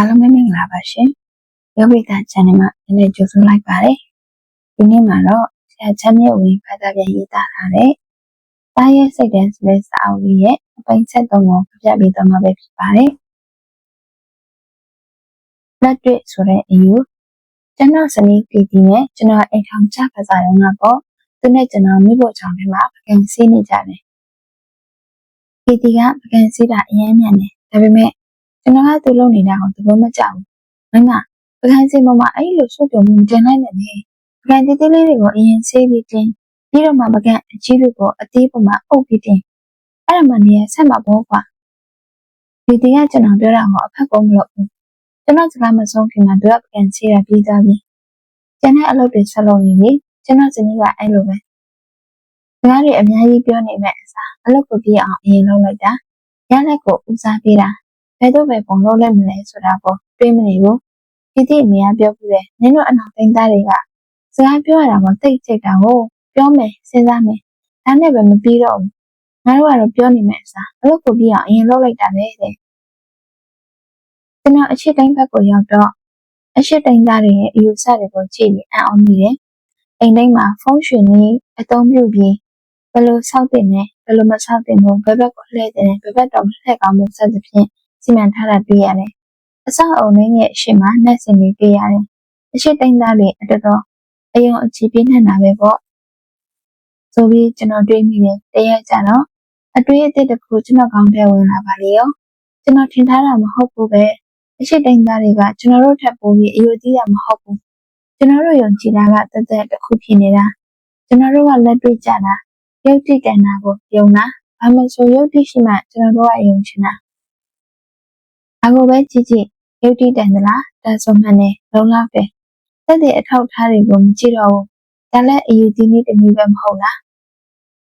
အားလုံးပဲမင်္ဂလာပါရှင်။ယောဂိတာ channel မှာဒီနေ့ကြိုဆိုလိုက်ပါတယ်။ဒီနေ့မှာတော့ဆရာချမ်းမြေဝင်ဖတ်တာပြန်ရေးသားထားတဲ့တားရဲ့စိတ်တန်းဆိုတဲ့စာအုပ်လေးရဲ့အပိုင်းဆက်သုံးကိုဖတ်ပြပေးသွားမှာပဲဖြစ်ပါတယ်။လက်တွေ့ဆိုတဲ့အယူကျွန်တော်ဇနီးပြည်တီနဲ့ကျွန်တော်အိမ်ထောင်ချကစားရုံကပေါ့သူနဲ့ကျွန်တော်မိဖို့ချောင်းထဲမှာပကံစီးနေကြတယ်။ပြည်တီကပကံစီးတာအရင်မြန်တယ်ဒါပေမဲ့ ကျွန်တော်ကသူ့လုပ်နေတာကိုသဘောမကျဘူး။မမပကံစီပေါ်မှာအဲ့လိုဆုပ်ပြုံမှုမတင်နိုင်နဲ့လေ။ပကံတေးသေးလေးတွေကိုအရင်ဆေးပြီးတင်ပြီးတော့မှပကံအကြီးတွေကိုအသေးပေါ်မှာအုပ်ပြီးတင်အဲ့ဒါမှနေရဆက်မှာပေါ့ကွာ။ဒီတီကကျွန်တော်ပြောတာကိုအဖက်ကုန်မလို့ဘူး။ကျွန်တော်စကားမဆုံးခင်မှာသူကပကံစီးတာပြီးသွားပြီ။ကျန်တဲ့အလုပ်တွေဆက်လုပ်နေပြီ။ကျွန်တော်ဇနီးကအဲ့လိုပဲ။စကားတွေအများကြီးပြောနေမဲ့အစားအလုပ်ကိုပြည့်အောင်အရင်လုပ်လိုက်တာ။ရလက်ကိုဦးစားပေးတာ ဘယ်တော့ပဲပုံလို့လဲမလဲဆိုတာကိုတွေးမနေဘူးဒီတိအမေကပြောပြတယ်နင်တို့အနောက်တိုင်းသားတွေကစကားပြောရတာမသိချိတ်တာကိုပြောမယ်စဉ်းစားမယ်ဒါနဲ့ပဲမပြီးတော့ဘူးငါတို့ကတော့ပြောနေမယ်အစားအလုပ်ကိုပြီးအောင်အရင်လုပ်လိုက်တာပဲတဲ့ကျွန်တော်အချစ်တိုင်းဘက်ကိုရောက်တော့အချစ်တိုင်းသားတွေရဲ့အယူဆတွေကိုကြည့်ပြီးအံ့ဩမိတယ်အိမ်တိုင်းမှာဖုန်းရွှေနည်းအသုံးပြုပြီးဘယ်လိုဆောက်တင်လဲဘယ်လိုမဆောက်တင်ဘူးဘယ်ဘက်ကိုလှည့်တင်လဲဘယ်ဘက်တော့လှည့်ကောင်းမှုစသဖြင့် စီမံထားတာတွေ့ရတယ်။အဆောက်အအုံလေးရဲ့အရှိမနှက်စင်တွေတွေ့ရတယ်။အရှိတိုင်းသားတွေအတော်တော်အယုံအကြည်ပြင်းနေတာပဲပေါ့။ဆိုပြီးကျွန်တော်တွေးမိတယ်တရက်ကြတော့အတွေ့အသစ်တစ်ခုကျွန်တော်ကောင်းတဲ့ဝင်လာပါလေရော။ကျွန်တော်ထင်ထားတာမဟုတ်ဘူးပဲ။အရှိတိုင်းသားတွေကကျွန်တော်တို့ထပ်ပိုးပြီးအယုံကြည်တာမဟုတ်ဘူး။ကျွန်တော်တို့ယုံကြည်တာကတသက်တစ်ခုဖြစ်နေတာ။ကျွန်တော်တို့ကလက်တွေ့ကြတာရုပ်တိတန်တာကိုယုံတာဘာမှဆိုရုပ်တိရှိမှကျွန်တော်တို့ကယုံချင်တာ။ဒါ ကိုပဲကြည့်ကြည့်ရုပ်တိတန်သလားဒါဆိုမှလည်းလုံလောက်တယ်သက်တဲ့အထောက်အထားတွေကိုမကြည့်တော့ဘူးဒါလည်းအယူဒီနည်းတစ်မျိုးပဲမဟုတ်လား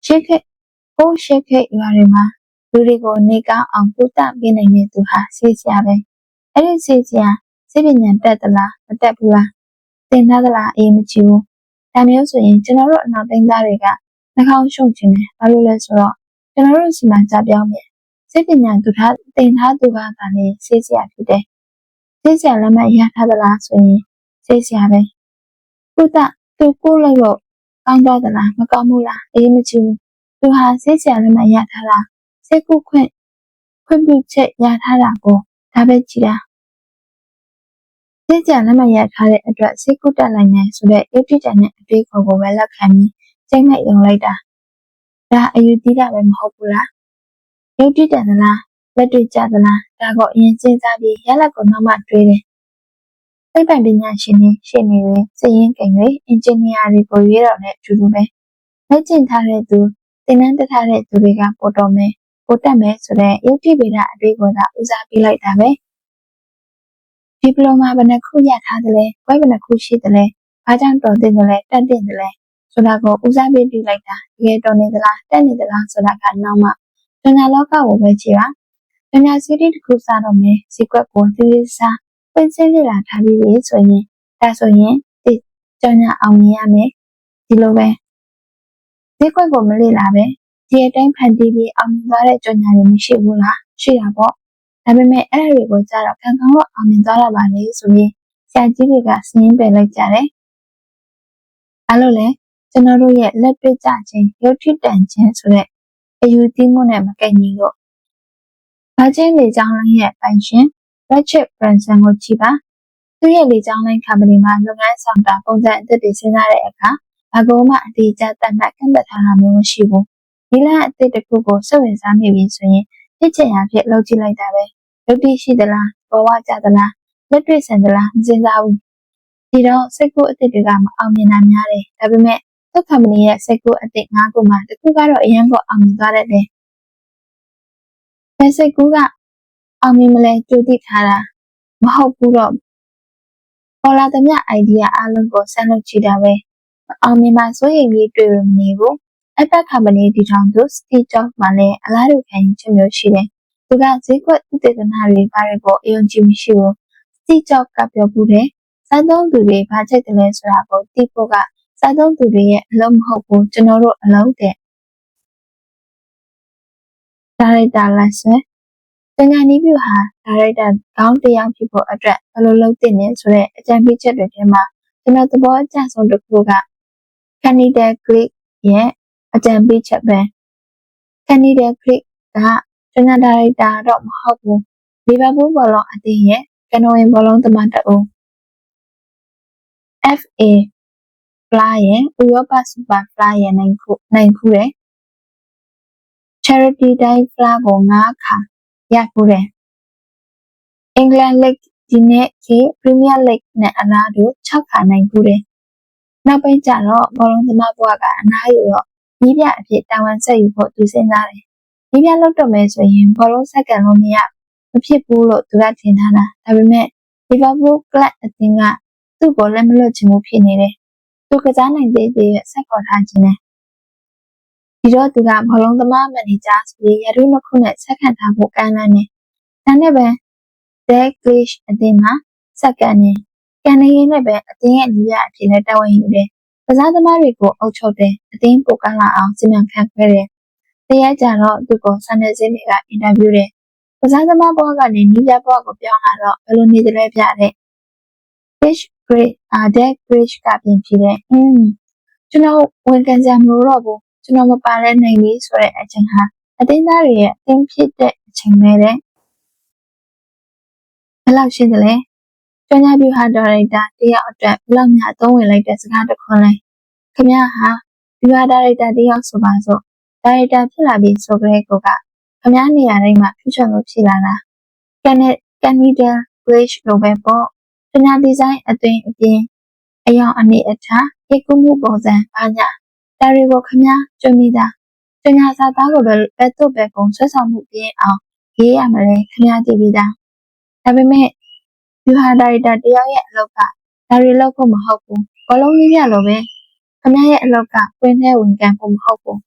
ရှေ့ခက်ဟိုးရှေ့ခက်ရွာတွေမှာလူတွေကိုနေကောင်းအောင်ကုသပေးနိုင်တဲ့သူဟာဆေးဆရာပဲအဲ့ဒီဆေးဆရာစိတ်ပညာတက်သလားမတက်ဘူးလားသင်သားသလားအေးမကြည့်ဘူးဒါမျိုးဆိုရင်ကျွန်တော်တို့အနောက်တိုင်းသားတွေကနှာခေါင်းရှုပ်ခြင်းတယ်ဘာလို့လဲဆိုတော့ကျွန်တော်တို့စီမံကြပြောင်းမယ် စိတ်ပညာသူထားတင်ထားသူကသာလေဆေးဆရာဖြစ်တယ်။ဆေးဆရာလက်မှတ်ရထားသလားဆိုရင်ဆေးဆရာပဲ။ကုသသူကိုလိုက်လို့ကောင်းသွားသလားမကောင်းဘူးလားအေးမကြည့်ဘူး။သူဟာဆေးဆရာလက်မှတ်ရထားတာစိတ်ကုခွင့်ခွင့်ပြုချက်ရထားတာကိုဒါပဲကြည်တာ။ဆေးဆရာလက်မှတ်ရထားတဲ့အတွက်စိတ်ကုတက်နိုင်တယ်ဆိုတဲ့ရုပ်တည်တဲ့အတွေးခေါ်ကိုပဲလက်ခံပြီးစိတ်နဲ့ယုံလိုက်တာ။ဒါအယူသီးတာပဲမဟုတ်ဘူးလား ရုပ်တည်တယ်သလားလက်တွေ့ကြသလားဒါကိုအရင်စဉ်းစားပြီးရလဒ်ကိုနောက်မှတွေးတယ်။သိပ္ပံပညာရှင်တွေရှင်းနေတွေစည်ရင်းကိန်းတွေအင်ဂျင်နီယာတွေကိုရွေးတော့တဲ့အတူတူပဲ။လက်ကျင့်ထားတဲ့သူသင်တန်းတက်ထားတဲ့သူတွေကပို့တော်မယ်ပို့တက်မယ်ဆိုတဲ့ရုပ်တည်ဗေဒအတွေ့ကိုသာဦးစားပေးလိုက်တာပဲ။ဒီပလိုမာဘယ်နှခုရထားသလဲ၊ဘွဲ့ဘယ်နှခုရှိသလဲ၊ဘာကြောင့်တော်တင်သလဲတက်တင်သလဲဆိုတာကိုဦးစားပေးပြီးလိုက်တာတကယ်တော်နေသလားတက်နေသလားဆိုတာကနောက်မှ ပညာလောကကိုပဲကြည့်ပါပညာစီးတီးတစ်ခုစားတော့မယ်ဈေးကွက်ကိုသီးသီးစားပွင့်စင်းလေလာထားပြီးပြီဆိုရင်ဒါဆိုရင်ဒီကြောင်ညာအောင်မြင်ရမယ်ဒီလိုပဲဈေးကွက်ကိုမလေ့လာပဲဒီအတိုင်းဖန်တီးပြီးအောင်မြင်သွားတဲ့ကြောင်ညာတွေမရှိဘူးလားရှိတာပေါ့ဒါပေမဲ့အဲ့ဒါတွေကိုကြားတော့ခံကောင်းတော့အောင်မြင်သွားတာပါလေဆိုရင်ဆရာကြီးတွေကစင်းပယ်လိုက်ကြတယ်အဲ့လိုလဲကျွန်တော်တို့ရဲ့လက်တွေ့ကြခြင်းရုပ်ထိတန်ခြင်းဆိုတဲ့ အယူသီးမှုနဲ့မကန့်ညီလို့ဗာကျင်းလေကြောင်းလိုင်းရဲ့ပိုင်ရှင် Richard Branson ကိုကြည့်ပါသူရဲ့လေကြောင်းလိုင်း company မှာလုပ်ငန်းဆောင်တာပုံစံအသစ်တွေစဉ်းစားတဲ့အခါဘာကောမှအတိအကျတတ်မှတ်ကန့်သတ်ထားတာမျိုးမရှိဘူးဒီလအသစ်တစ်ခုကိုစိတ်ဝင်စားမိပြီဆိုရင်ဖြစ်ချင်ရဖြစ်လုပ်ကြည့်လိုက်တာပဲရုပ်တည်ရှိသလားပေါ်ဝကြသလားလက်တွေ့ဆန်သလားမစဉ်းစားဘူးဒီတော့စိတ်ကူးအသစ်တွေကမအောင်မြင်တာများတယ်ဒါပေမဲ့ သူ့ company ရဲ့စိတ်ကူးအသစ်၅ခုမှာတစ်ခုကတော့အရန်ကိုအောင်မြင်သွားတဲ့တယ်။ဘယ်စိတ်ကူးကအောင်မြင်မလဲကြိုသိထားတာမဟုတ်ဘူးတော့ပေါ်လာသမျှ idea အလုံးကိုဆန်းလုပ်ကြည့်တာပဲ။အောင်မြင်မှစိုးရိမ်ပြီးတွေ့လို့မနေဘူး။ Apple company တည်ထောင်သူ Steve Jobs မှလည်းအလားတူခံယူချက်မျိုးရှိတယ်။သူကဈေးကွက်ဥတေသနတွေဘာတွေကိုအယုံကြည်မရှိဘူး။ Steve Jobs ကပြောဘူးတယ်။စားသုံးသူတွေဘာချိန်တယ်လဲဆိုတာကိုသိဖို့က စားသုံးသူတွေရဲ့အလုပ်မဟုတ်ဘူးကျွန်တော်တို့အလုပ်တဲ့ဒါရိုက်တာလက်ဆွဲတညာနီးပြဟာဒါရိုက်တာကောင်းတစ်ယောက်ဖြစ်ဖို့အတွက်ဘယ်လိုလုပ်သင့်လဲဆိုတဲ့အကြံပေးချက်တွေထဲမှာကျွန်တော်သဘောအကျဆုံးတစ်ခုက Candidate Click ရဲ့အကြံပေးချက်ပဲ Candidate Click ကကျွန်တော်ဒါရိုက်တာတော့မဟုတ်ဘူးလီဗာပူးဘောလုံးအသင်းရဲ့ကနိုဝင်ဘောလုံးသမားတအုပ် FA Fly ရဲ့ဥရောပစူပါဖလားရဲ့နိုင်ခုနိုင်ခုတဲ့ Charity Day Flag ကို9ခါရခုတဲ့အင်္ဂလန်လိဂ်ဒီနေ့ခေပရီးမီးယားလိဂ်နဲ့အလားတူ6ခါနိုင်ခုတဲ့နောက်ပိုင်းကျတော့ဘောလုံးသမားဘွားကအနားယူတော့နီးပြအဖြစ်တာဝန်ဆက်ယူဖို့သူစဉ်းစားတယ်နီးပြလောက်တော့မယ်ဆိုရင်ဘောလုံးဆက်ကန်လို့မရမဖြစ်ဘူးလို့သူကထင်ထားတာဒါပေမဲ့လီဗာပူးကလပ်အသင်းကသူ့ကိုလက်မလွတ်ချင်ဘူးဖြစ်နေတယ် သူကစားနိုင်သေးသေးရဲ့ဆက်ခေါ်ထားခြင်းနဲ့ဒီတော့သူကဘောလုံးသမားမန်နေဂျာဆိုပြီးရတုနှစ်ခုနဲ့ဆက်ခံထားဖို့ကမ်းလှမ်းတယ်ဒါနဲ့ပဲ Dead Glitch အသင်းမှာစက္ကန်နေကန်နေရင်လည်းပဲအသင်းရဲ့ညီရအဖြစ်နဲ့တာဝန်ယူတယ်ကစားသမားတွေကိုအုပ်ချုပ်တယ်အသင်းပိုကန်းလာအောင်စီမံခန့်ခွဲတယ်တရားကြတော့သူကိုဆန်နေစင်းတွေကအင်တာဗျူးတယ်ကစားသမားဘဝကနေနီးပြဘဝကိုပြောင်းလာတော့ဘယ်လိုနေကြလဲပြတဲ့ Fish Great အာ Dead Glitch ကပြင်ဖြစ်တယ်အင်းကျွန်တော်ဝန်ခံကြမလို့တော့ဘူးကျွန်တော်မပါလဲနိုင်ပြီဆိုတဲ့အချိန်ဟာအသင်းသားတွေရဲ့အသင်းဖြစ်တဲ့အချိန်ပဲတဲ့ဘယ်လောက်ရှင်းတယ်လဲကျောင်းသားပြူဟာဒါရိုက်တာတယောက်အတွက်ဘယ်လောက်များအသုံးဝင်လိုက်တဲ့စကားတစ်ခွန်းလဲခမရဟာပြူဟာဒါရိုက်တာတယောက်ဆိုပါစို့ဒါရိုက်တာဖြစ်လာပြီဆိုကြတဲ့ကောကခမရနေရာတိုင်းမှာဖြစ်ချင်လို့ဖြစ်လာတာကန်နဲ့ကန်နီဒါဂရေးချ်လိုပဲပေါ့ ပညာဒီဇိုင်းအသွင်အပြင်အယောင်အနေအထားဧကုမှုပုံစံဘာညာဒါတွေကိုခမရကျွနေတာပညာစာသားလိုပဲဘက်တော့ဘက်ပုံဆွဲဆောင်မှုပြင်းအောင်ရေးရမလဲခမရတည်ပြီးသားဒါပေမဲ့ယူဟာဒါရိုက်တာတယောက်ရဲ့အလုပ်ကဒါရီလောက်ဖို့မဟုတ်ဘူးဘလုံးကြီးပြလို့ပဲခမရဲ့အလုပ်ကပွင့်တဲ့ဝင်ကန်ဖို့မဟုတ်ဘူး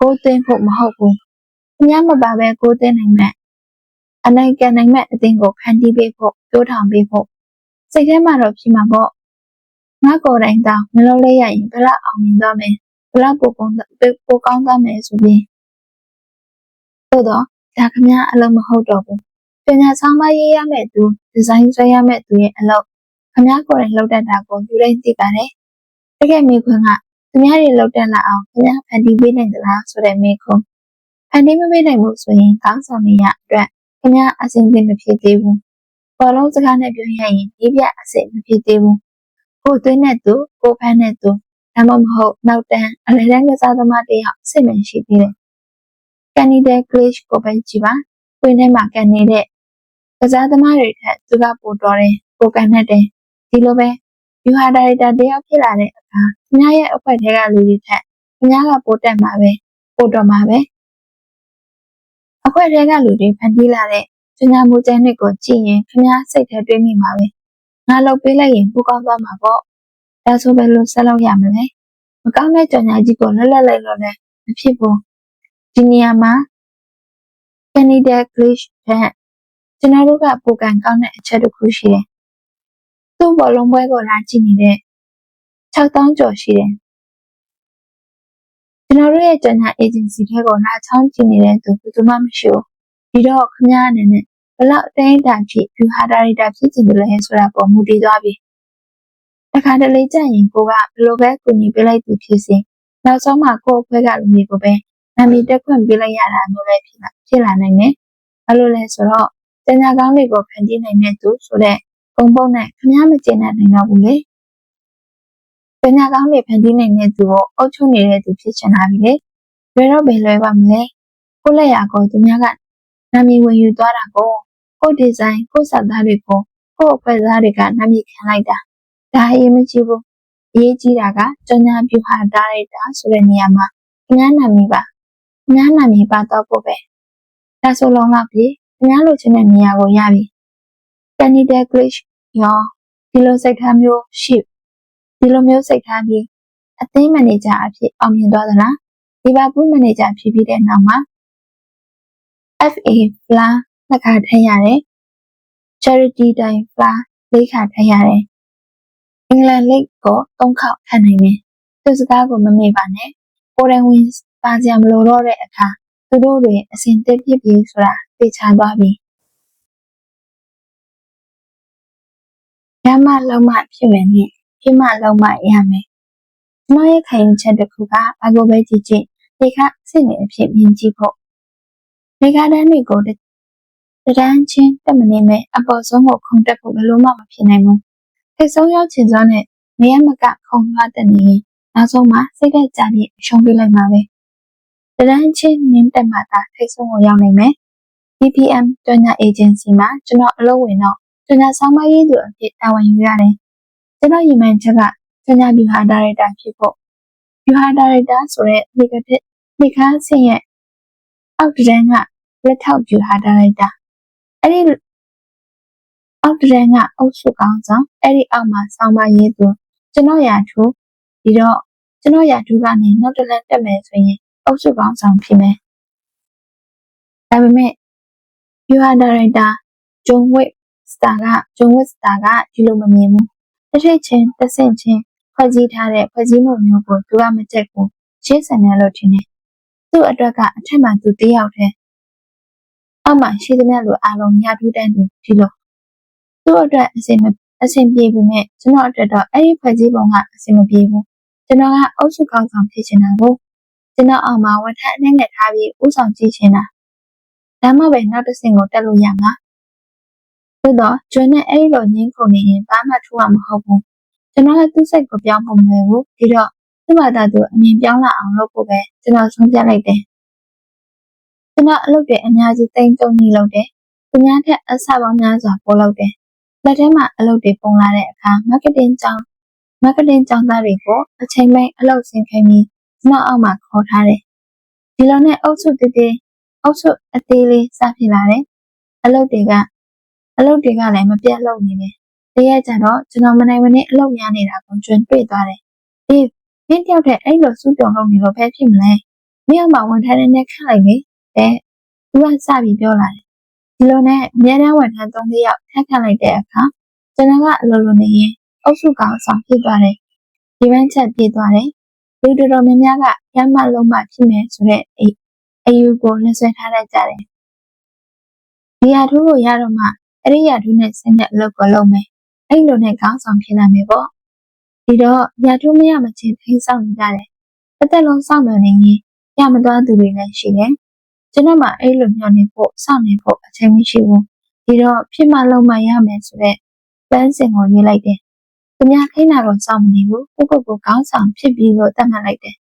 ကိုးသိမ်းဖို့မဟုတ်ဘူးခမမပါပဲကိုးသိမ်းနိုင်မဲ့အနိုင်ကန်နိုင်မဲ့အသင်းကိုဖန်တီးပေးဖို့တိုးထောင်ပေးဖို့ စိတ်ထဲမှာတော့ဖြစ်မှာပေါ့ငါကိုယ်တိုင်တောင်မလုပ်လိုက်ရရင်ဘယ်လောက်အောင်မြင်သွားမယ်ဘယ်လောက်ပိုကောင်းပိုကောင်းသွားမယ်ဆိုပြီးသို့တော့ဒါခမအလုံးမဟုတ်တော့ဘူးပညာဆောင်မရေးရမယ့်သူဒီဇိုင်းဆွဲရမယ့်သူရဲ့အလုပ်ခမကိုယ်တိုင်လုပ်တတ်တာကိုလူတိုင်းသိပါတယ်တကယ်မေခွန်းကသူများတွေလုပ်တတ်လာအောင်ခမဖန်တီးပေးနိုင်သလားဆိုတဲ့မေခွန်းဖန်တီးမပေးနိုင်ဘူးဆိုရင်ကောင်းဆောင်နေရအတွက်ခမအဆင်သင့်မဖြစ်သေးဘူး ဘောလုံးစကားနဲ့ပြောရရင်ဒီပြအဆင်မဖြစ်သေးဘူးကိုသွင်းတဲ့သူကိုဖမ်းတဲ့သူဒါမှမဟုတ်နောက်တန်းအလဲတန်းကစားသမားတယောက်စိတ်မရှိသေးတယ်ကန်နီတဲ့ glitch ကိုပဲကြည့်ပါပွင့်ထဲမှာကန်နေတဲ့ကစားသမားတွေထက်သူကပိုတော်တယ်ပိုကန်နဲ့တယ်ဒီလိုပဲယူဟာဒါရိုက်တာတယောက်ဖြစ်လာတဲ့အခါခင်ဗျားရဲ့အဖွဲ့ထဲကလူတွေထက်ခင်ဗျားကပိုတက်မှာပဲပိုတော်မှာပဲအဖွဲ့ထဲကလူတွေဖန်တီးလာတဲ့ ကျညာမှုကျန်းတွေကိုကြည့်ရင်ခင်ဗျားစိတ်ထဲတွေးမိမှာပဲငါလုပ်ပေးလိုက်ရင်ပူကောင်းသွားမှာပေါ့ဒါဆိုပဲလို့ဆက်လုပ်ရမလဲမကောင်းတဲ့ကြော်ညာကြီးကိုလွတ်လပ်လိုက်လို့လည်းမဖြစ်ဘူးဒီနေရာမှာ Canada Glitch တဲ့ကျွန်တော်တို့ကပိုကန်ကောင်းတဲ့အချက်တစ်ခုရှိတယ်။သူ့ဘောလုံးပွဲကိုလာကြည့်နေတဲ့6000ကျော်ရှိတယ်။ကျွန်တော်တို့ရဲ့ကြော်ညာ agency ထဲကိုလာချောင်းကြည့်နေတဲ့သူဘယ်သူမှမရှိဘူး။ဒီတော့ခင်ဗျားအနေနဲ့ ဘလောက်အတိုင်းအတာဖြစ် view data ဖြစ်ချင်တယ်လဲဆိုတာပေါ်မူတည်သွားပြီ။တခါတလေကြရင်ကိုကဘယ်လိုပဲကူညီပေးလိုက်သူဖြစ်စေနောက်ဆုံးမှကိုယ့်အဖွဲ့ကလူတွေကိုပဲနာမည်တက်ခွင့်ပေးလိုက်ရတာမျိုးလည်းဖြစ်လာဖြစ်လာနိုင်တယ်။ဘာလို့လဲဆိုတော့ကျန်ညာကောင်းတွေကိုဖန်တီးနိုင်တဲ့သူဆိုတဲ့ပုံပုံနဲ့ခမားမကျေနပ်နိုင်တော့ဘူးလေ။ကျန်ညာကောင်းတွေဖန်တီးနိုင်တဲ့သူကိုအုပ်ချုပ်နေတဲ့သူဖြစ်ချင်တာပြီလေ။လွယ်တော့ဘယ်လွယ်ပါမလဲ။ကိုလက်ရာကိုသူများကနာမည်ဝင်ယူသွားတာကို ကိုဒီဇိုင်းကိုစသားတွေကိုကိုအဖွဲ့သားတွေကနာမည်ခံလိုက်တာ။ဒါအရေးမကြီးဘူး။အရေးကြီးတာကကျန်ညာပြူဟာဒါရိုက်တာဆိုတဲ့နေရာမှာခမားနာမည်ပါ။ခမားနာမည်ပါတော့ဖို့ပဲ။ဒါဆိုလုံးလောက်ပြီ။ခင်ဗျားလိုချင်တဲ့နေရာကိုရပြီ။ Canada Glitch ရောဒီလိုစိတ်ထားမျိုးရှိဒီလိုမျိုးစိတ်ထားပြီးအသင်းမန်နေဂျာအဖြစ်အောင်မြင်သွားသလားလီဗာပူးမန်နေဂျာဖြစ်ပြီးတဲ့နောက်မှာ FA Fla နှစ်ခါထည့်ရတယ်။ Charity Time Fly လေးခါထည့်ရတယ်။ England League ကိုသုံးခေါက်ထည့်နိုင်တယ်။သူစကားကိုမမေ့ပါနဲ့။ Foreign Wins ပါစရာမလိုတော့တဲ့အခါသူတို့တွေအဆင်သင့်ဖြစ်ပြီဆိုတာသိချသွားပြီ။ရမလုံးမဖြစ်မယ်နဲ့ဖြစ်မလုံးမရမယ်။ကျွန်တော်ရဲ့ခံယူချက်တစ်ခုကဘာကိုပဲကြည့်ကြည့်ဒီကစိတ်နဲ့အဖြစ်မြင်ကြည့်ဖို့ဒီကတန်းတွေကို တတန်းချင်းတက်မနေမဲ့အပေါ်ဆုံးကိုခုန်တက်ဖို့ဘယ်လိုမှမဖြစ်နိုင်ဘူးထိတ်ဆုံးရောက်ချင်စွာနဲ့မရမကခုံသွားတဲ့နေရင်နောက်ဆုံးမှာစိတ်သက်ကြပြီးရှုံးပြလိုက်မှာပဲတတန်းချင်းနင်းတက်မှသာထိတ်ဆုံးကိုရောက်နိုင်မယ် BPM တွညာ agency မှာကျွန်တော်အလုပ်ဝင်တော့တွညာဆောင်မရေးသူအဖြစ်တာဝန်ယူရတယ်ကျွန်တော်ရည်မှန်းချက်ကတွညာဗျူဟာဒါရိုက်တာဖြစ်ဖို့ဗျူဟာဒါရိုက်တာဆိုတဲ့ဒီကတစ်ဒီကားဆင်းရဲ့အောက်တန်းကလက်ထောက်ဗျူဟာဒါရိုက်တာ အဲ့ဒီအောက်တန်းကအုပ်စုကောင်းဆောင်အဲ့ဒီအောက်မှာဆောင်းပါရေးသူကျွန်တော်ရာထူးဒီတော့ကျွန်တော်ရာထူးကနေနောက်တစ်လက်တက်မယ်ဆိုရင်အုပ်စုကောင်းဆောင်ဖြစ်မယ်ဒါပေမဲ့ you are director ဂျုံဝစ်စတာကဂျုံဝစ်စတာကဒီလိုမမြင်ဘူးတစ်ထိတ်ချင်းတစ်ဆင့်ချင်းဖွဲ့စည်းထားတဲ့ဖွဲ့စည်းမှုမျိုးကိုသူကမကြက်ဘူးရှင်းဆန်တယ်လို့ထင်တယ်သူ့အတွက်ကအထက်မှာသူတယောက်တည်း အောက်မှာရှိသမျှလူအားလုံးညာထူးတန်းသူဒီလိုသူ့အတွက်အစင်မအဆင်ပြေပြီမဲ့ကျွန်တော်အတွက်တော့အဲ့ဒီဖွဲ့စည်းပုံကအဆင်မပြေဘူးကျွန်တော်ကအုပ်စုကောင်းဆောင်ဖြစ်ချင်တာကိုကျွန်တော်အောင်မှာဝန်ထမ်းအနေနဲ့ထားပြီးဥဆောင်ကြည့်ချင်တာဒါမှပဲနောက်တစ်ဆင့်ကိုတက်လို့ရမှာသို့တော့ကျွန်းနဲ့အဲ့ဒီလိုငင်းခုန်နေရင်ဘာမှထူမှာမဟုတ်ဘူးကျွန်တော်လည်းသူ့စိတ်ကိုပြောင်းဖို့မလွယ်ဘူးဒီတော့သူ့ဘာသာသူအမြင်ပြောင်းလာအောင်လုပ်ဖို့ပဲကျွန်တော်ဆုံးဖြတ်လိုက်တယ် ကျွန်တော်အလုပ်တွေအများကြီးတိမ်တုံကြီးလုပ်တယ်သူများထက်အဆပေါင်းများစွာပို့လုပ်တယ်လက်ထဲမှာအလုပ်တွေပုံလာတဲ့အခါ marketing ကြောင်း marketing ကြောင်းသားတွေကိုအချိန်ပိုင်းအလုပ်ဆင်းခိုင်းပြီးနောက်အောက်မှာခေါ်ထားတယ်ဒီလိုနဲ့အုပ်စုတည်တည်အုပ်စုအသေးလေးစဖြစ်လာတယ်အလုပ်တွေကအလုပ်တွေကလည်းမပြတ်လုပ်နေတယ်တရက်ကျတော့ကျွန်တော်မနိုင်မနေအလုပ်များနေတာကိုကျွန်းတွေ့သွားတယ်အေးမင်းတယောက်တည်းအဲ့လိုစူးပြုံလုပ်နေလို့ပဲဖြစ်မလဲမင်းအမဝန်ထမ်းနဲ့ခန့်လိုက်လေ တဲ့သူကစပြီးပြောလာတယ်ဒီလိုနဲ့အများတန်းဝန်ထမ်း၃ယောက်ထပ်ခန့်လိုက်တဲ့အခါကျွန်တော်ကအလိုလိုနေရင်အုပ်စုကောင်ဆောင်ဖြစ်သွားတယ်ဒီပန်းချက်ပြေးသွားတယ်လူတော်တော်များများကရမလုံးမဖြစ်မယ်ဆိုတဲ့အိအယူကိုလက်ဆွဲထားလိုက်ကြတယ်ဒီရထူးကိုရတော့မှအဲ့ဒီရထူးနဲ့ဆင်းတဲ့အလုပ်ကိုလုပ်မယ်အဲ့လိုနဲ့ခေါင်းဆောင်ဖြစ်လာမယ်ပေါ့ဒီတော့ရထူးမရမချင်းထိန်းဆောင်နေကြတယ်အသက်လုံးစောင့်နေရင်ရမသွားသူတွေလည်းရှိတယ် ကျွန်တော်မှအဲ့လိုမျှော်နေဖို့စောင့်နေဖို့အချိန်မရှိဘူးဒီတော့ဖြစ်မှလုံးမရမယ်ဆိုတဲ့ပန်းစင်ကိုရွေးလိုက်တယ်သူများခိနာတော့စောင့်မနေဘူးကိုကိုကိုခေါင်းဆောင်ဖြစ်ပြီးလို့တတ်မှတ်လိုက်တယ်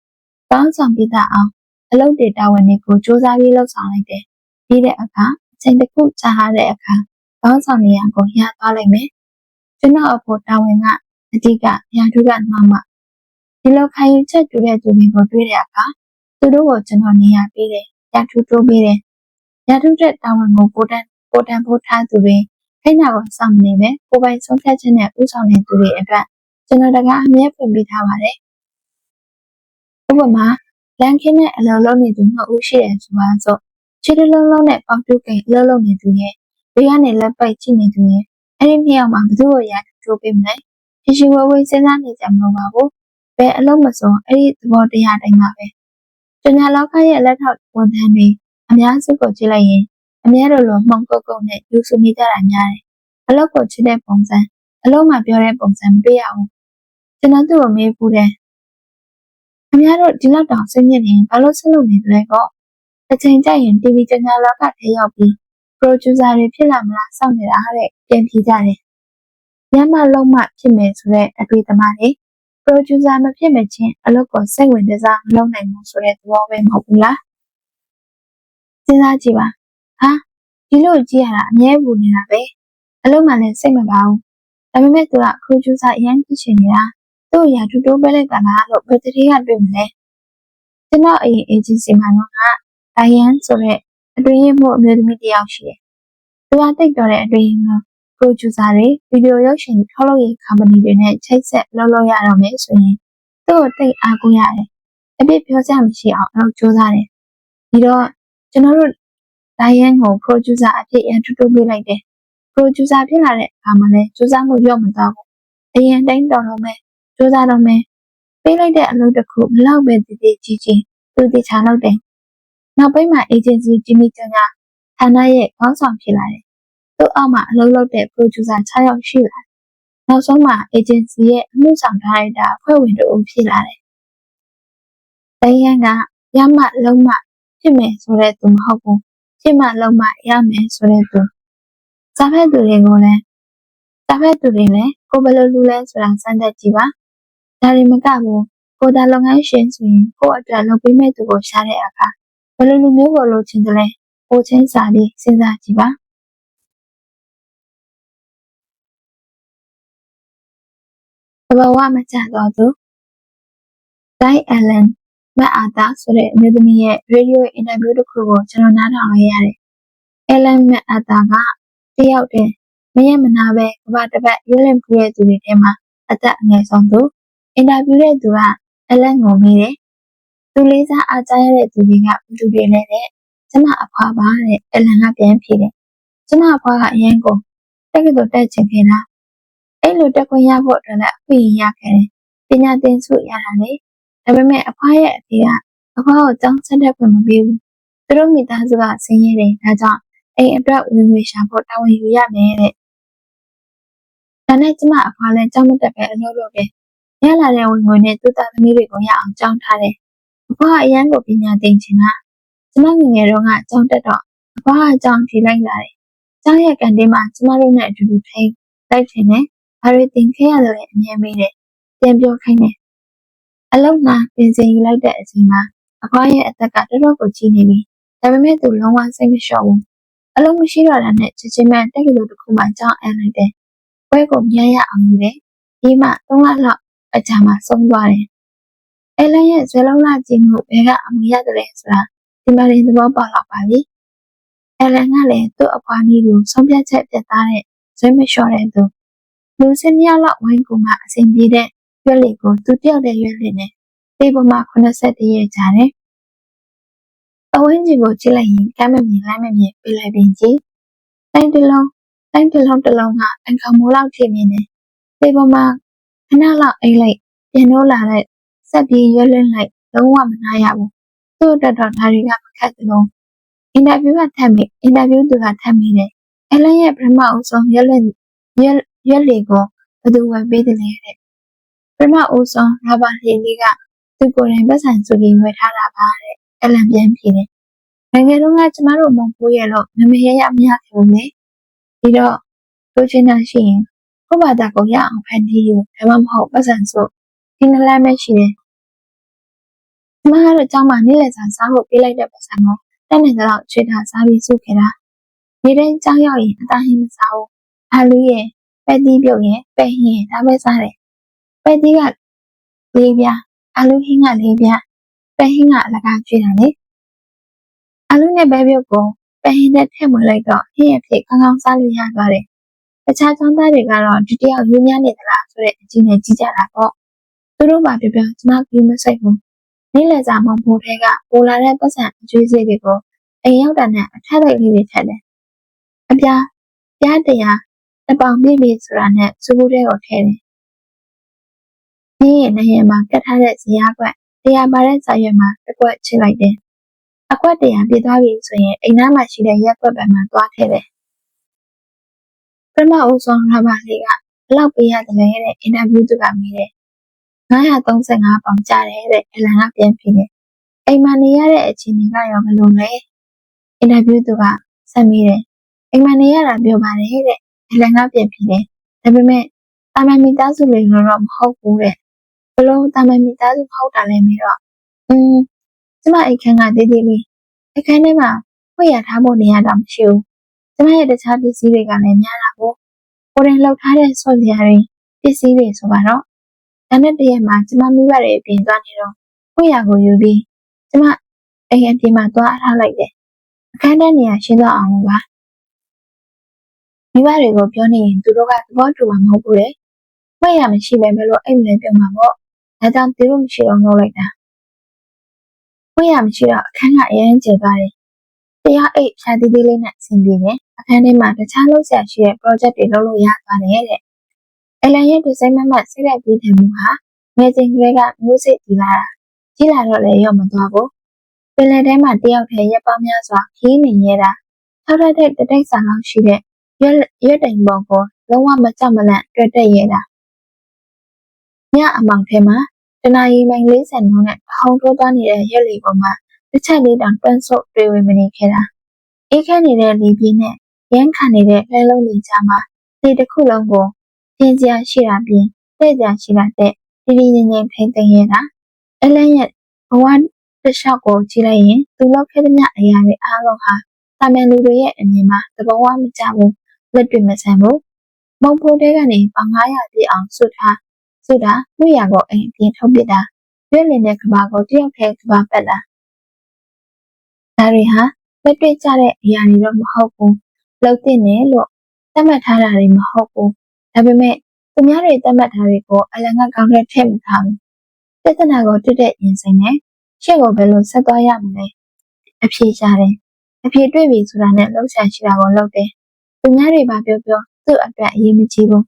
ခေါင်းဆောင်ပြီးသားအောင်အလုပ်တွေတာဝန်တွေကိုစူးစမ်းပြီးလုပ်ဆောင်လိုက်တယ်ပြီးတဲ့အခါအချိန်တစ်ခုကြာတဲ့အခါခေါင်းဆောင်နေရာကိုရသွားလိုက်မယ်ကျွန်တော်အဖို့တာဝန်ကအဓိကရာထူးကမှမှဒီလိုခံယူချက်တူတဲ့သူတွေကိုတွေ့တဲ့အခါသူတို့ကိုကျွန်တော်နေရာပေးတယ် ရာထူးတိုးပေးတယ်ရာထူးတဲ့တာဝန်ကိုပိုတန်ပိုတန်ဖို့ထားသူတွေခိနာကိုစောင့်နေမယ်ကိုပိုင်ဆုံးဖြတ်ချက်နဲ့ဥဆောင်နေသူတွေအတွက်ကျွန်တော်တကားအမြဲဖွင့်ပေးထားပါတယ်ဥပမာလန်ခင်းနဲ့အလုံးလုံးနေသူနှစ်ဦးရှိတယ်ဆိုပါစို့ခြေတလုံးလုံးနဲ့ပေါက်တူးကိန်အလုံးလုံးနေသူရဲ့ဘေးကနေလက်ပိုက်ကြည့်နေသူရဲ့အဲ့ဒီနှစ်ယောက်မှာဘသူ့ကိုရထိုးပေးမလဲရှိရှိဝဲဝဲစဉ်းစားနေကြမှာမဟုတ်ပါဘူးဘယ်အလုံးမစုံအဲ့ဒီသဘောတရားတိုင်းမှာပဲ ပညာလောကရဲ့လက်ထောက်ဝန်ထမ်းတွေအများစုကိုကြည့်လိုက်ရင်အများတို့လိုမှောင်ကုတ်ကုတ်နဲ့ယူဆမိကြတာများတယ်အလုပ်ကိုချစ်တဲ့ပုံစံအလုပ်မှာပြောတဲ့ပုံစံမတွေ့ရဘူးကျွန်တော်သူ့ကိုမေးဘူးတယ်အများတို့ဒီလောက်တောင်စိတ်ညစ်နေဘာလို့ဆက်လုပ်နေလဲကောအချိန်ကြရင် TV ကျညာလောကထဲရောက်ပြီး producer တွေဖြစ်လာမလားစောင့်နေတာတဲ့ပြန်ဖြေကြတယ်ညမလုံးမဖြစ်မယ်ဆိုတဲ့အတွေ့အကြုံတွေ producer မဖြစ်မချင်းအလုပ်ကိုစိတ်ဝင်စားမလုပ်နိုင်ဘူးဆိုတဲ့သဘောပဲမဟုတ်ဘူးလားစဉ်းစားကြည့်ပါဟာဒီလိုကြည့်ရတာအမြဲပူနေတာပဲအလုပ်မှလည်းစိတ်မပါဘူးဒါပေမဲ့သူက producer အရင်ကြည့်ချင်နေတာသူ့အရာတူတိုးပဲလိုက်တာလားလို့ဘယ်တည်းကတွေ့မလဲကျွန်တော်အရင် agency မှာတော့ကဒိုင်ယန်ဆိုတဲ့အတွင်းရေးမှုအမျိုးသမီးတစ်ယောက်ရှိတယ်သူကတိတ်တော်တဲ့အတွင်းရေးမှု producer တွေဗီဒီယိုရုပ်ရှင်ထုတ်လုပ်ရေး company တွေနဲ့ချိတ်ဆက်လုပ်လို့ရတော့မယ်ဆိုရင်သူ့ကိုတိတ်အားကိုးရတယ်အပြစ်ပြောစရာမရှိအောင်အလုပ်ကြိုးစားတယ်ဒီတော့ကျွန်တော်တို့ဒိုင်ယန်ကို producer အဖြစ်ရန်တူတူပေးလိုက်တယ် producer ဖြစ်လာတဲ့အခါမှာလည်းကြိုးစားမှုလျော့မသွားဘူးအရင်တိုင်းတော်တော့မယ်ကြိုးစားတော့မယ်ပေးလိုက်တဲ့အလုပ်တစ်ခုဘလောက်ပဲတည်တည်ကြီးကြီးသူတည်ချလုပ်တယ်နောက်ပိုင်းမှာ agency ကြီးမိကျန်ကဌာနရဲ့ခေါင်းဆောင်ဖြစ်လာတယ် သူ့အောက်မှာအလုပ်လုပ်တဲ့ producer 6ယောက်ရှိလာတယ်နောက်ဆုံးမှာ agency ရဲ့အမှုဆောင်ဒါရိုက်တာအဖွဲ့ဝင်တို့ဖြစ်လာတယ်။တိုင်းရန်ကရမလုံးမဖြစ်မယ်ဆိုတဲ့သူမဟုတ်ဘူး။ဖြစ်မှလုံးမရမယ်ဆိုတဲ့သူ။စာဖက်သူတွေကိုလည်းစာဖက်သူတွေလည်းကိုဘယ်လိုလူလဲဆိုတာစမ်းသပ်ကြည့်ပါ။ဒါတွေမကဘူးကိုတာလုပ်ငန်းရှင်ဆိုရင်ကိုယ့်အတွက်လုပ်ပေးမဲ့သူကိုရှာတဲ့အခါဘယ်လိုလူမျိုးကိုလိုချင်တယ်လဲပိုချင်းစာပြီးစဉ်းစားကြည့်ပါ သဘာဝမကျတော့သူဒိုင်အလန်မတ်အာတာဆိုတဲ့အမျိုးသမီးရဲ့ရေဒီယိုအင်တာဗျူးတစ်ခုကိုကျွန်တော်နားထောင်လိုက်ရတယ်။အလန်မတ်အာတာကတယောက်တည်းမရမနာပဲကဘာတစ်ပတ်ရွေးလင့်ဖူးတဲ့သူတွေထဲမှာအသက်အငယ်ဆုံးသူအင်တာဗျူးတဲ့သူကအလန်ကိုမေးတယ်။သူလေးစားအားကြရတဲ့သူတွေကဘယ်သူတွေလဲတဲ့ကျမအဖွာပါတဲ့အလန်ကပြန်ဖြေတယ်။ကျမအဖွာကအရင်ကိုတက်ကတူတက်ချင်ခဲ့တာ။ အဲ့လိုတက်ခွင့်ရဖို့အတွက်လည်းအခွင့်အရေးရခဲ့တယ်။ပညာသင်ဆုရတာလေ။ဒါပေမဲ့အဖွာရဲ့အဖေကအဖွာကိုကျောင်းဆက်တက်ခွင့်မပေးဘူး။သူတို့မိသားစုကဆင်းရဲတယ်။ဒါကြောင့်အိမ်အတွက်ဝင်ငွေရှာဖို့တာဝန်ယူရမယ်တဲ့။ဒါနဲ့ကျမအဖွာလည်းကျောင်းမတက်ပဲအလုပ်လုပ်တယ်။ရလာတဲ့ဝင်ငွေနဲ့သူ့သားသမီးတွေကိုရအောင်ကျောင်းထားတယ်။အဖွာကအရန်ကိုပညာသင်ချင်တာ။ကျမငယ်ငယ်တော့ကကျောင်းတက်တော့အဖွာကကျောင်းထိလိုက်လာတယ်။ကျောင်းရဲ့ကန်တင်းမှာကျမတို့နဲ့အတူတူထိန်းလိုက်ထင်တယ်။ ဘာတွေသင်ခဲ့ရတယ်လဲအမြဲမေးတယ်။ပြန်ပြောခိုင်းတယ်။အလုံးနာပင်စင်ယူလိုက်တဲ့အချိန်မှာအဖွားရဲ့အသက်ကတော်တော်ကိုကြီးနေပြီ။ဒါပေမဲ့သူလုံးဝစိတ်မလျှော့ဘူး။အလုံးမရှိတော့တာနဲ့ချက်ချင်းမှတက်ကလေးတစ်ခုမှကြောင်းအပ်လိုက်တယ်။ပွဲကိုမြန်ရအောင်ယူတယ်။ဒီမှ၃လလောက်အကြာမှာဆုံးသွားတယ်။အဲလန်ရဲ့ဇွဲလုံးလာကြည့်မှုဘယ်ကအမှုရတယ်လဲဆိုတာဒီမှာရင်သဘောပေါက်လာပါပြီ။အဲလန်ကလည်းသူ့အဖွားကြီးကိုဆုံးဖြတ်ချက်ပြတ်သားတဲ့ဇွဲမလျှော့တဲ့သူ လူစင်းရလောက်ဝိုင်းကူမှအစဉ်ပြေတဲ့ရွက်လေးကိုသူတယောက်တည်းရွက်လေးနဲ့တေးပေါ်မှာ81ရက်ကြာတယ်။အဝင်းကြီးကိုကြည့်လိုက်ရင်ကမ်းမမြင်လမ်းမမြင်ပြလိုက်ပြင်ကြီး။တိုင်းတစ်လုံးတိုင်းတစ်လုံးတစ်လုံးကအင်ကောင်မိုးလောက်ဖြစ်နေတယ်။တေးပေါ်မှာခဏလောက်အိတ်လိုက်ပြန်လို့လာလိုက်ဆက်ပြီးရွက်လွန်းလိုက်လုံးဝမနာရဘူး။သူ့အတွက်တော့ဒါတွေကမခက်သလုံးအင်တာဗျူးကထပ်မိအင်တာဗျူးသူကထပ်မိတယ်။အလန်ရဲ့ပထမအဦးဆုံးရွက်လွန်းရွက် ရွက်လေးကိုဘယ်သူဝင်ပေးတယ်လဲတဲ့ပထမဦးဆုံးရာဘာလီလေးကသူကိုယ်တိုင်ပတ်စံစုပြီးဝယ်ထားတာပါတဲ့အလံပြန်ပြေတယ်နိုင်ငံတော်ကကျမတို့မဟုတ်ရဲ့လို့မမရရမရခဲ့ဘူးလေဒီတော့လိုချင်တာရှိရင်ကိုယ့်ဘာသာကိုရအောင်ဖန်တီးယူဒါမှမဟုတ်ပတ်စံစုဒီနလမ်းပဲရှိတယ်ကျမကတော့အเจ้าမှာနေ့လည်စာစားဖို့ပေးလိုက်တဲ့ပတ်စံကိုတက်နေတော့ချွေတာစားပြီးစုခဲ့တာနေတိုင်းကြောင်းရောက်ရင်အသားဟင်းမစားဘူးအာလူရဲ့ ပဲတီးပြုတ်ရင်ပဲဟင်းရင်ဒါပဲစားတယ်ပဲတီးကလေးပြားအာလူဟင်းကလေးပြားပဲဟင်းကအလကားကျွေးတာလေအာလူနဲ့ပဲပြုတ်ကိုပဲဟင်းနဲ့ထည့်ဝင်လိုက်တော့ဟင်းရဲ့ဖြစ်ကောင်းကောင်းစားလို့ရသွားတယ်တခြားចောင်းသားတွေကတော့ဒီတယောက်ယူများနေသလားဆိုတဲ့အကြည့်နဲ့ကြည့်ကြတာပေါ့သူတို့မှပြောပြောကျမကမစိတ်ဘူးနေ့လည်စာမမိုးထဲကပိုလာတဲ့ပတ်စံအကျွေးစေးတွေကိုအိမ်ရောက်တာနဲ့အထက်လိုက်လေးတွေထက်တယ်အပြားပြားတရား တပောင်ပြည့်ပြီဆိုတာနဲ့စူးဘူးတဲ့ကိုထည့်တယ်။ဒီရဲ့နေရာမှာကတ်ထားတဲ့ဇရာကွက်တရားပါတဲ့စာရွက်မှာတစ်ကွက်ချစ်လိုက်တယ်။အကွက်တရားပြည့်သွားပြီဆိုရင်အိမ်သားမှာရှိတဲ့ရက်ကွက်ဘက်မှာသွားထည့်တယ်။ပထမဦးဆုံးရပါလေးကဘလောက်ပေးရတယ်လဲတဲ့အင်တာဗျူးသူကမေးတယ်။935ပေါင်ကျတယ်တဲ့အလန်ကပြန်ဖြေတယ်။အိမ်မှာနေရတဲ့အခြေအနေကရောဘယ်လိုလဲ။အင်တာဗျူးသူကဆက်မေးတယ်။အိမ်မှာနေရတာပြောပါတယ်တဲ့အ လန်ကပြန်ဖြေတယ်။ဒါပေမဲ့တာမန်မိသားစုတွေတော့မဟုတ်ဘူးတဲ့။ဘလို့တာမန်မိသားစုမဟုတ်တာလည်းမေးတော့อืมကျမအိတ်ခန်းကတေးသေးလေးအခန်းထဲမှာဖွင့်ရထားဖို့နေရာတော့မရှိဘူး။ကျမရဲ့တခြားပစ္စည်းတွေကလည်းများတာပေါ့။ကိုယ်တိုင်လှုပ်ထားတဲ့ဆော့စရာတွေပစ္စည်းတွေဆိုပါတော့။ဒါနဲ့တရက်မှာကျမမိဘတွေပြင်သွားနေတော့ဖွင့်ရကိုယူပြီးကျမအိမ်အပြင်မှာသွားထားလိုက်တယ်။အခန်းထဲနေရာရှင်းတော့အောင်လို့ပါ မိဘတွေကိုပြောနေရင်သူတို့ကသဘောတူမှာမဟုတ်ဘူးလေ။ဝဲရမရှိပဲဘယ်လိုအိမ်လဲပြောမှာပေါ့။ဒါကြောင့်သူတို့မရှိတော့နှုတ်လိုက်တာ။ဝဲရမရှိတော့အခန်းကအရင်ကျသွားတယ်။တရားအိတ်ဖြာသေးသေးလေးနဲ့အဆင်ပြေတယ်။အခန်းထဲမှာတခြားလုပ်ဆရာရှိတဲ့ project တွေလုပ်လို့ရသွားတယ်တဲ့။အလန်ရဲ့ဒီဇိုင်းမမတ်စိတ်လိုက်ပြီးတယ်မူဟာငယ်စဉ်ကလေးကမျိုးစိတ်ကြည်လာတာ။ကြည်လာတော့လည်းရော့မသွားဘူး။ပင်လယ်ထဲမှာတယောက်တည်းရက်ပေါင်းများစွာခီးနေရတာထောက်ထတဲ့တတိတ်ဆန်လောက်ရှိတဲ့ ရွက်ရွက်တိုင်ပေါ်ကိုလုံးဝမကြမလန့်တွေ့တက်ရတာညအမောင်ထဲမှာတနာရီမိုင်40နှုန်းနဲ့ထောင်တိုးသွားနေတဲ့ရက်လီပေါ်မှာတစ်ချက်လေးတောင်တွန်းဆုပ်တွေ့ဝင်မနေခဲ့တာအေးခဲနေတဲ့လီပြင်းနဲ့ရမ်းခံနေတဲ့လှဲလုံးလေးကြားမှာဒီတစ်ခုလုံးကိုပြင်းစရာရှိတာပြင်တဲ့စရာရှိတာတဲ့ဒီဒီငြိမ်ငြိမ်ထိမ့်သိမ့်ရတာအလန်းရဲ့ဘဝတစ်လျှောက်ကိုကြည့်လိုက်ရင်သူလောက်ခဲ့သမျှအရာတွေအားလုံးဟာတာမန်လူတွေရဲ့အမြင်မှာသဘောဝမကျဘူး လက်တွေ့မဆန်ဘူးမုံဖိုးတဲကနေပေါင်900ပြည့်အောင်ဆွတ်ထားဆွတ်တာဝိရကိုအိမ်အပြင်ထုတ်ပစ်တာရွက်လင်တဲ့ကဘာကိုတယောက်ထဲကဘာပတ်လာဒါတွေဟာလက်တွေ့ကျတဲ့အရာတွေတော့မဟုတ်ဘူးလှုပ်တင်နေလို့သတ်မှတ်ထားတာတွေမဟုတ်ဘူးဒါပေမဲ့သူများတွေသတ်မှတ်ထားတွေကိုအလံကကောင်းတဲ့ထည့်မထားဘူးပြဿနာကိုတက်တဲ့ရင်ဆိုင်နဲ့ရှေ့ကိုဘယ်လိုဆက်သွားရမလဲအဖြေရှာတယ်အဖြေတွေ့ပြီဆိုတာနဲ့လှုပ်ရှားရှိတာကိုလှုပ်တယ် သူများတွေဘာပြောပြောသူ့အတွက်အရေးမကြီးဘူး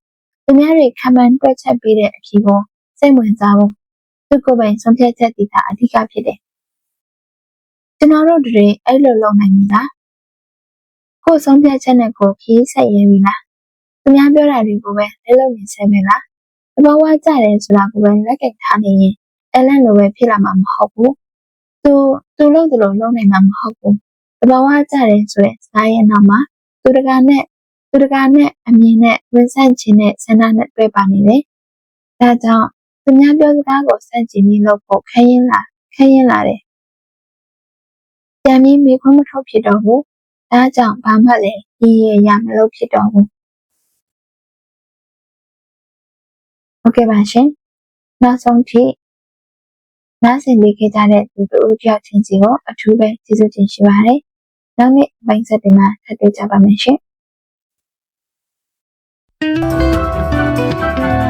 သူများတွေခံမှန်းတွက်ချက်ပေးတဲ့အဖြေကိုစိတ်ဝင်စားဖို့သူ့ကိုယ်ပိုင်ဆုံးဖြတ်ချက်တည်တာအဓိကဖြစ်တယ်ကျွန်တော်တို့တွေအဲ့လိုလုပ်နိုင်ပြီလားကိုယ်ဆုံးဖြတ်ချက်နဲ့ကိုယ်ခီးဆက်ရဲပြီလားသူများပြောတာတွေကိုပဲလက်လုံနေဆဲပဲလားသဘောဝကျတယ်ဆိုတာကိုပဲလက်ကင်ထားနေရင်အလန့်လိုပဲဖြစ်လာမှာမဟုတ်ဘူးသူသူလုပ်တယ်လို့လုပ်နိုင်မှာမဟုတ်ဘူးသဘောဝကျတယ်ဆိုတဲ့စားရဲ့နောက်မှာ သူတကာနဲ့သူတကာနဲ့အမြင်နဲ့ဝန်ဆန့်ခြင်းနဲ့ဆန္ဒနဲ့တွေ့ပါနေတယ်ဒါကြောင့်သူများပြောစကားကိုစန့်ကျင်ပြီးလုပ်ဖို့ခရင်လာခရင်လာတယ်ပြန်ပြီးမေခွန်းမထုတ်ဖြစ်တော့ဘူးဒါကြောင့်ဘာမှလည်းရည်ရည်ရမလို့ဖြစ်တော့ဘူးဟုတ်ကဲ့ပါရှင်နောက်ဆုံးထိနားဆင်ပေးခဲ့ကြတဲ့ဒီတို့တယောက်ချင်းစီကိုအထူးပဲကျေးဇူးတင်ရှိပါတယ် နောက်နေ့အပိုင်းဆက်တင်မှာထပ်တွေ့ကြပါမယ်ရှင်။